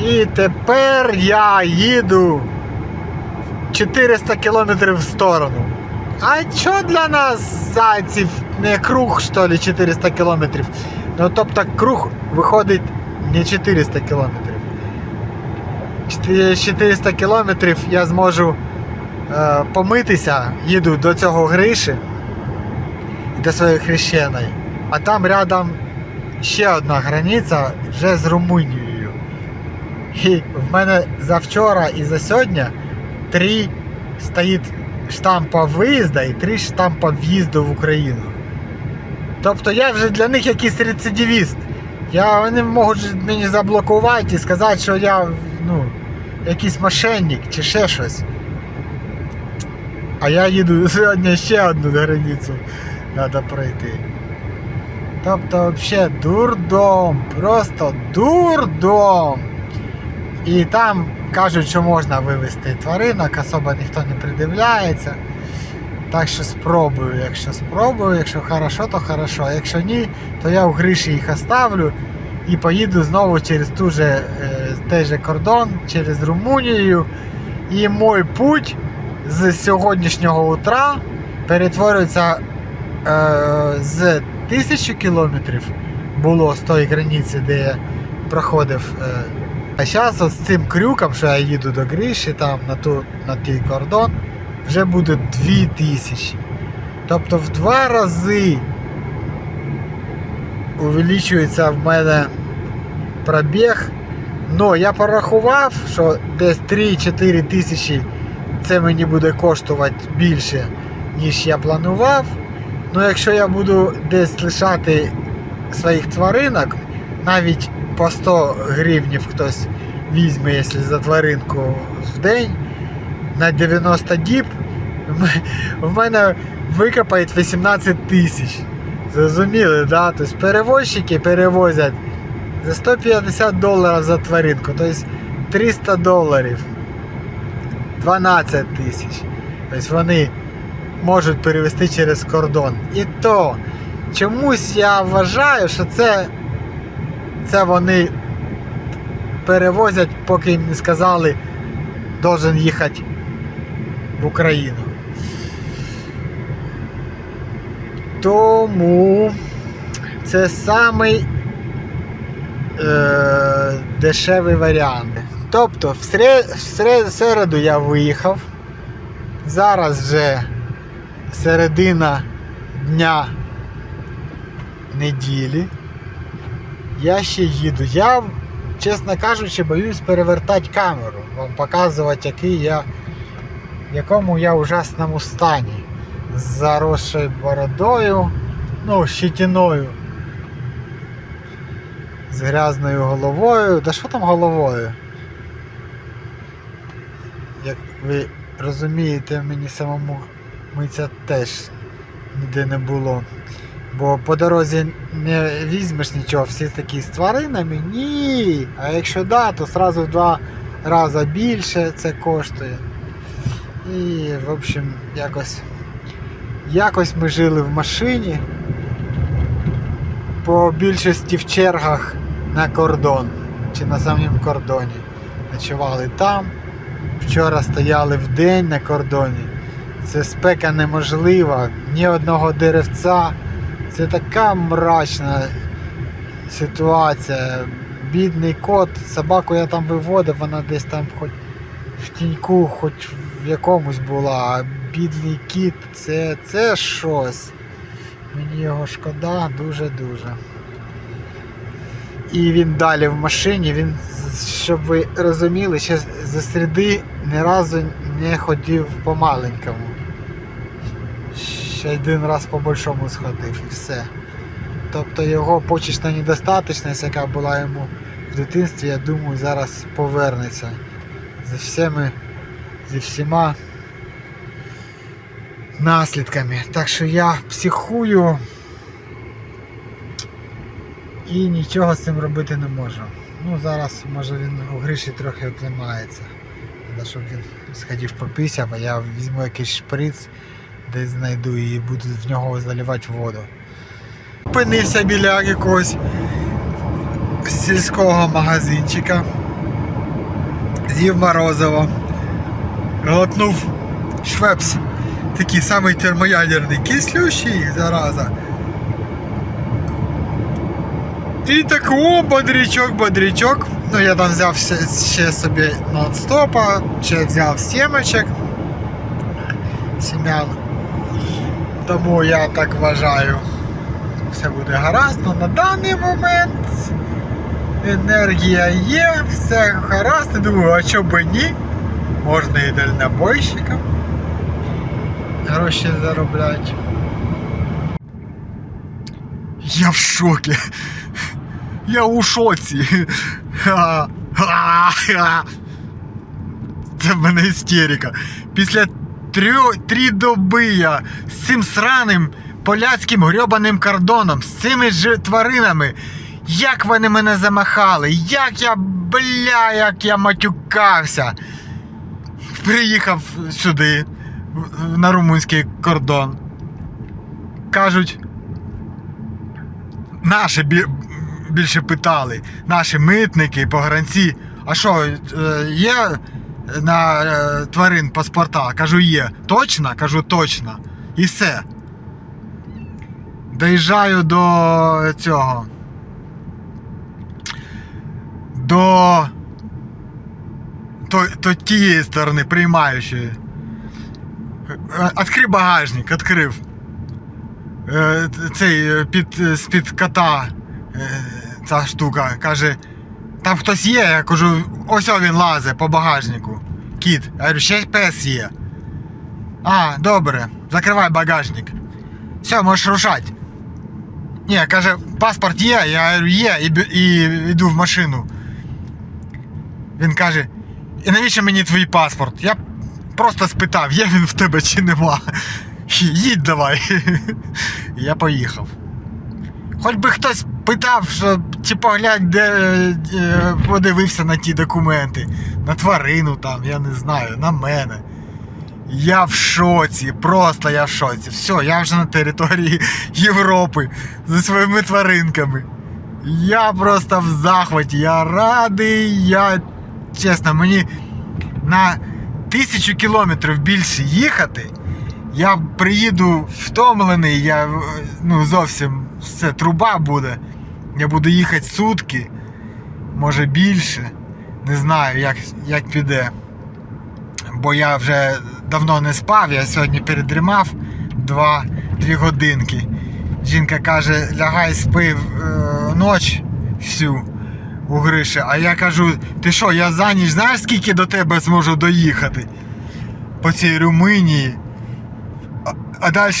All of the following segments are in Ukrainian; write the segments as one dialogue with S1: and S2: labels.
S1: І тепер я їду 400 кілометрів в сторону. А що для нас зайців не круг, що ли, 400 кілометрів? Ну тобто круг виходить не 400 кілометрів. 400 кілометрів я зможу е, помитися, їду до цього Гриші до своєї хрещеної. А там рядом ще одна границя вже з Румунією. І в мене за вчора і за сьогодні три стоїть штампа виїзду і три штампа в'їзду в Україну. Тобто я вже для них якийсь рецидивіст. Я, вони можуть мені заблокувати і сказати, що я ну, якийсь мошенник чи ще щось. А я їду сьогодні ще одну границю треба пройти. Тобто, взагалі, дурдом, просто дурдом. І там кажуть, що можна вивезти тваринок, особо ніхто не придивляється. Так що спробую, якщо спробую, якщо хорошо, то хорошо. А якщо ні, то я в Гриші їх оставлю і поїду знову через ту же, е, той же кордон, через Румунію. І мой путь з сьогоднішнього утра перетворюється е, з тисячі кілометрів було з тої границі, де я проходив. Е, а зараз з цим крюком, що я їду до Гриші, там на, ту, на той кордон, вже буде 2000. Тобто в два рази увеличується в мене пробіг. Ну, я порахував, що десь 3-4 тисячі це мені буде коштувати більше, ніж я планував. Ну, якщо я буду десь лишати своїх тваринок, навіть по 100 гривнів хтось візьме, якщо за тваринку в день на 90 діб, в мене викопають 18 тисяч. Зрозуміли, да? Тобто перевозчики перевозять за 150 доларів за тваринку, тобто 300 доларів. 12 тисяч. Тобто вони можуть перевести через кордон. І то чомусь я вважаю, що це, це вони перевозять, поки їм не сказали, должен їхати в Україну. Тому це самий е, дешевий варіант. Тобто, в, сре, в в середу я виїхав. Зараз вже середина дня неділі. Я ще їду. Я, чесно кажучи, боюсь перевертати камеру, вам показувати, який я, в якому я ужасному стані. З заросшою бородою, ну, щетіною, з грязною головою. Да що там головою? Як ви розумієте, мені самому митця теж ніде не було. Бо по дорозі не візьмеш нічого, всі такі з тваринами. Ні. А якщо да, то одразу в два рази більше це коштує. І, в общем, якось. Якось ми жили в машині. По більшості в чергах на кордон чи на самому кордоні. Ночували там. Вчора стояли в день на кордоні. Це спека неможлива, ні одного деревця. Це така мрачна ситуація. Бідний кот, собаку я там виводив, вона десь там хоч в тіньку, хоч в якомусь була, а бідний кіт це, це щось. Мені його шкода дуже-дуже. І він далі в машині, він, щоб ви розуміли, ще за середи ні разу не ходив по маленькому. Ще один раз по большому сходив і все. Тобто його почечна недостаточність, яка була йому в дитинстві, я думаю, зараз повернеться зі всіми, зі всіма наслідками. Так що я психую і нічого з цим робити не можу. Ну зараз може він у Гриші трохи оклимається. Треба, щоб він сходив пописав, а я візьму якийсь шприц, десь знайду і буду в нього заливати воду. Опинився біля якогось сільського магазинчика. з'їв морозиво. Глотнув швепс. Такий самий термоядерний, кислющий, зараза. І так о, бодрячок, бодрячок. Ну я там взяв ще, ще собі нон-стопа, ще взяв сімочок. Сім'ян. Тому я так вважаю, все буде гаразд, але на даний момент енергія є, все гаразд. І думаю, а чого би ні? Можна і дальнобойщикам гроші заробляти. Я в шокі. Я у шоці. Це в мене істерика. Після трьох, три доби я з цим сраним поляцьким грьобаним кордоном, з цими ж тваринами. Як вони мене замахали, як я, бля, як я матюкався. Приїхав сюди, на румунський кордон. Кажуть, наші більше питали, наші митники, погранці. А що, е, є на е, тварин паспорта? Кажу, є. Точно? Кажу, точно. І все. Доїжджаю до цього. До. То, то тієї сторони, приймаючої. Е, Відкрив багажник, відкрив. Е, Цей е, під, з-під кота е, ця штука. Каже, там хтось є, я кажу, ось він лазить по багажнику. Кіт. Я говорю, ще пес є. А, добре, закривай багажник. Все, можеш рушати. Ні, каже, паспорт є, я говорю, є, і, і йду в машину. Він каже, і навіщо мені твій паспорт? Я просто спитав, є він в тебе чи нема. Їдь давай. Я поїхав. Хоч би хтось питав, що чи поглянь, де е, подивився на ті документи, на тварину там, я не знаю, на мене. Я в шоці, просто я в шоці. Все, я вже на території Європи зі своїми тваринками. Я просто в захваті, я радий, я чесно, мені на тисячу кілометрів більше їхати. Я приїду втомлений, я ну, зовсім все, труба буде. Я буду їхати сутки, може більше. Не знаю, як, як піде. Бо я вже давно не спав, я сьогодні передрімав 2-2 годинки. Жінка каже, лягай спи е, ноч всю у Гриші. А я кажу, ти що, я за ніч знаєш, скільки до тебе зможу доїхати по цій Румунії? А, а далі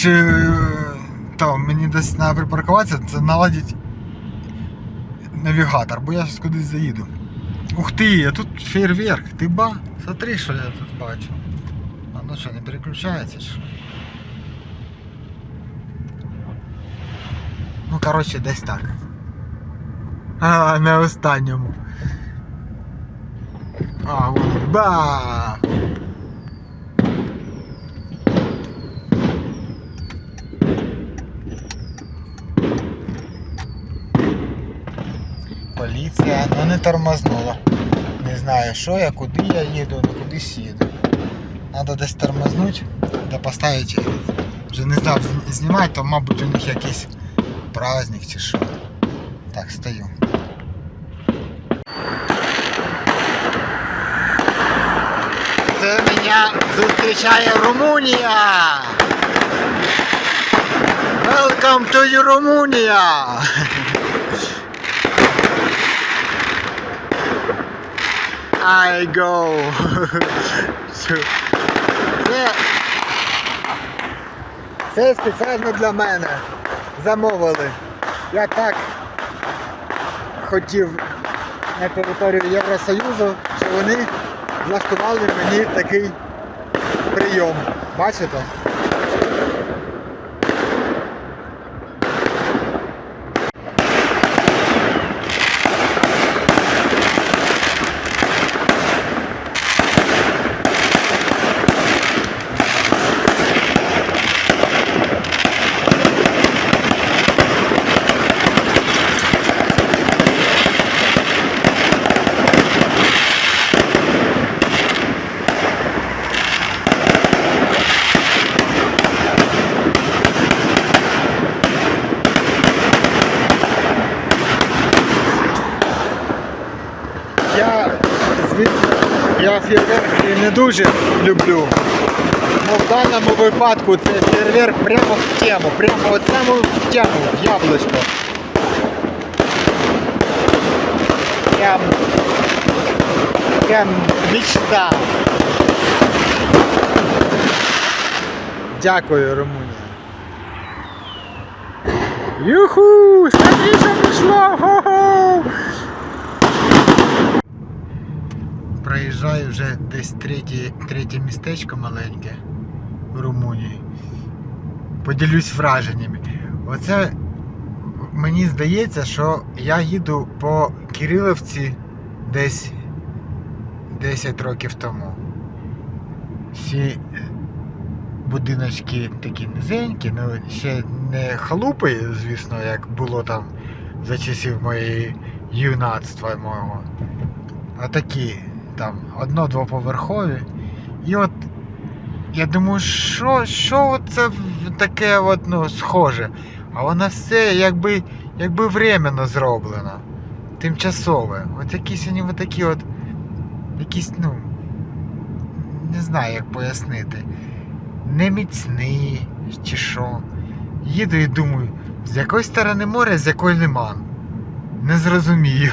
S1: то, мені десь треба припаркуватися, це наладить навігатор, бо я зараз кудись заїду. Ух ти, а тут фейерверк, ти ба, смотри, що я тут бачу. А ну що, не переключається? Що? Ну, коротше, десь так. А, на останньому. А, вон. Ба! Поліція ну не тормознула. Не знаю, що я, куди я їду, ну кудись їду. Надо десь тормознути, да поставити. Вже не знав знімати, то мабуть у них якийсь праздник чи що. Так, стою. Це мене зустрічає Румунія! Welcome to Румунія! I go. Це, це спеціально для мене. Замовили. Я так хотів на територію Євросоюзу, що вони влаштували мені такий прийом. Бачите? Я фейерверки не дуже люблю. Ну, в даному випадку це фейерверк прямо в тему, прямо от саме в тему, в яблучко. Прям, прям мечта. Дякую, Румунія. Юху! Що пішло! Хо-хо! Проїжджаю вже десь третє, третє містечко маленьке в Румунії. Поділюсь враженнями. Оце мені здається, що я їду по Кирилівці десь 10 років тому. Всі будиночки такі низенькі, ну ще не халупи, звісно, як було там за часів моєї юнацтва мого. А такі там одно-двоповерхові. І от я думаю, що, що це таке от, ну, схоже? А воно все якби, якби временно зроблено. Тимчасове. От якісь вони такі от. Якісь, ну. Не знаю, як пояснити. Не чи що. Їду і думаю, з якої сторони море, з якої лиман. Не зрозумію.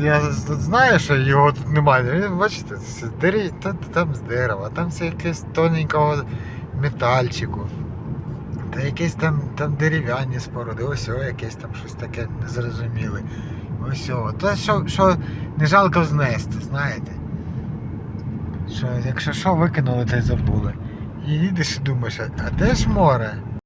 S1: Я знаю, що його тут немає. Бачите, це та- там з дерева, там все якесь тоненького метальчику. Та якісь там, там дерев'яні споруди, ось о, якесь там щось таке незрозуміле. Ось о. То, що, що не жалко знести, знаєте. Що, якщо що, викинули, то й забули. І їдеш і думаєш, а де ж море?